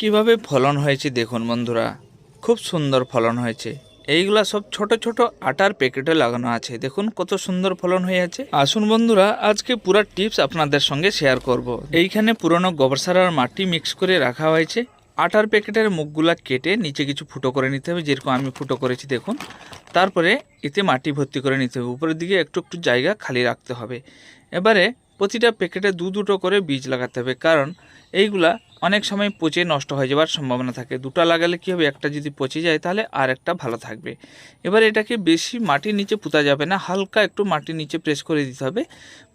কীভাবে ফলন হয়েছে দেখুন বন্ধুরা। খুব সুন্দর ফলন হয়েছে। এইগুলা সব ছোট ছোট আটার প্যাকেটে লাগানো আছে। দেখুন কত সুন্দর ফলন হয়ে আছে। আসুন বন্ধুরা, আজকে পুরো টিপস আপনাদের সঙ্গে শেয়ার করব। এইখানে পুরনো গোবর সার আর মাটি মিক্স করে রাখা হয়েছে। আটার প্যাকেটের মুখগুলা কেটে নিচে কিছু ফুটো করে নিতে হবে, যেরকম আমি ফুটো করেছি, দেখুন। তারপরে এতে মাটি ভর্তি করে নিতে হবে। উপরের দিকে একটু একটু জায়গা খালি রাখতে হবে। এবারে প্রতিটা প্যাকেটে দু দুটো করে বীজ লাগাতে হবে, কারণ এইগুলা অনেক সময় পচে নষ্ট হয়ে যাওয়ার সম্ভাবনা থাকে। দুটো লাগালে কী হবে? একটা যদি পচে যায় তাহলে আর একটা ভালো থাকবে। এবার এটাকে বেশি মাটির নিচে পুঁতা যাবে না, হালকা একটু মাটির নিচে প্রেস করে দিতে হবে।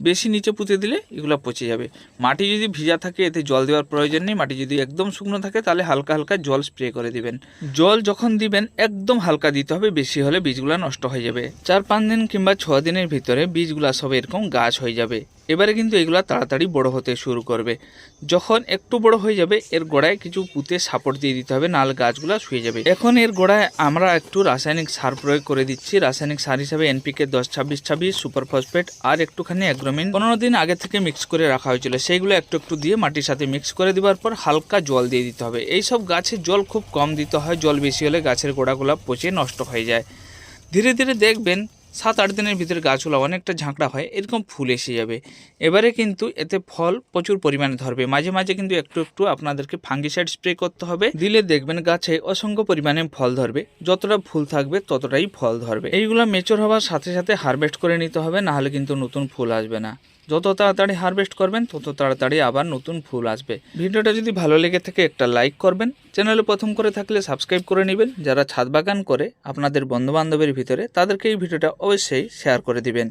বেশি নিচে পুঁতে দিলে এগুলো পচে যাবে। মাটি যদি ভিজা থাকে, এতে জল দেওয়ার প্রয়োজন নেই। মাটি যদি একদম শুকনো থাকে, তাহলে হালকা হালকা জল স্প্রে করে দিবেন। জল যখন দিবেন, একদম হালকা দিতে হবে। বেশি হলে বীজগুলো নষ্ট হয়ে যাবে। চার পাঁচ দিন কিংবা ছ দিনের ভিতরে বীজগুলা সব এরকম গাছ হয়ে যাবে। এবারে কিন্তু এগুলা তাড়াতাড়ি বড় হতে শুরু করবে। যখন একটু বড় হয়ে যাবে, এর গোড়ায় কিছু পুঁতে সাপোর্ট দিয়ে দিতে হবে, নাল গাছগুলো শুয়ে যাবে। এখন এর গোড়ায় আমরা একটু রাসায়নিক সার প্রয়োগ করে দিচ্ছি। রাসায়নিক সার হিসাবে এনপিকে দশ, ছাব্বিশ ছাব্বিশ, সুপার ফসফেট আর একটুখানি অ্যাগ্রোমিন। পনেরো দিন আগে থেকে মিক্স করে রাখা হয়েছিল। সেইগুলো একটু একটু দিয়ে মাটির সাথে মিক্স করে দেওয়ার পর হালকা জল দিয়ে দিতে হবে। এই সব গাছে জল খুব কম দিতে হয়। জল বেশি হলে গাছের গোড়াগুলো পচে নষ্ট হয়ে যায়। ধীরে ধীরে দেখবেন সাত আট দিনের ভিতরে গাছগুলো অনেকটা ঝাঁকড়া হয়, এরকম ফুল এসে যাবে। এবারে কিন্তু এতে ফল প্রচুর পরিমাণে ধরবে। মাঝে মাঝে কিন্তু একটু একটু আপনাদেরকে ফাঙ্গিসাইড স্প্রে করতে হবে। দিলে দেখবেন গাছে অসংখ্য পরিমাণে ফল ধরবে। যতটা ফুল থাকবে, ততটাই ফল ধরবে। এইগুলো মেচোর হওয়ার সাথে সাথে হারভেস্ট করে নিতে হবে, নাহলে কিন্তু নতুন ফুল আসবে না। যত তাড়াতাড়ি হারভেস্ট করবেন, তত তাড়াতাড়ি আবার নতুন ফুল আসবে। ভিডিওটা যদি ভালো লেগে থাকে, একটা লাইক করবেন। চ্যানেলে প্রথম করে থাকলে সাবস্ক্রাইব করে নেবেন। যারা ছাদ বাগান করে, আপনাদের বন্ধুবান্ধবের ভিতরে, তাদেরকে এই ভিডিওটা অবশ্যই শেয়ার করে দিবেন।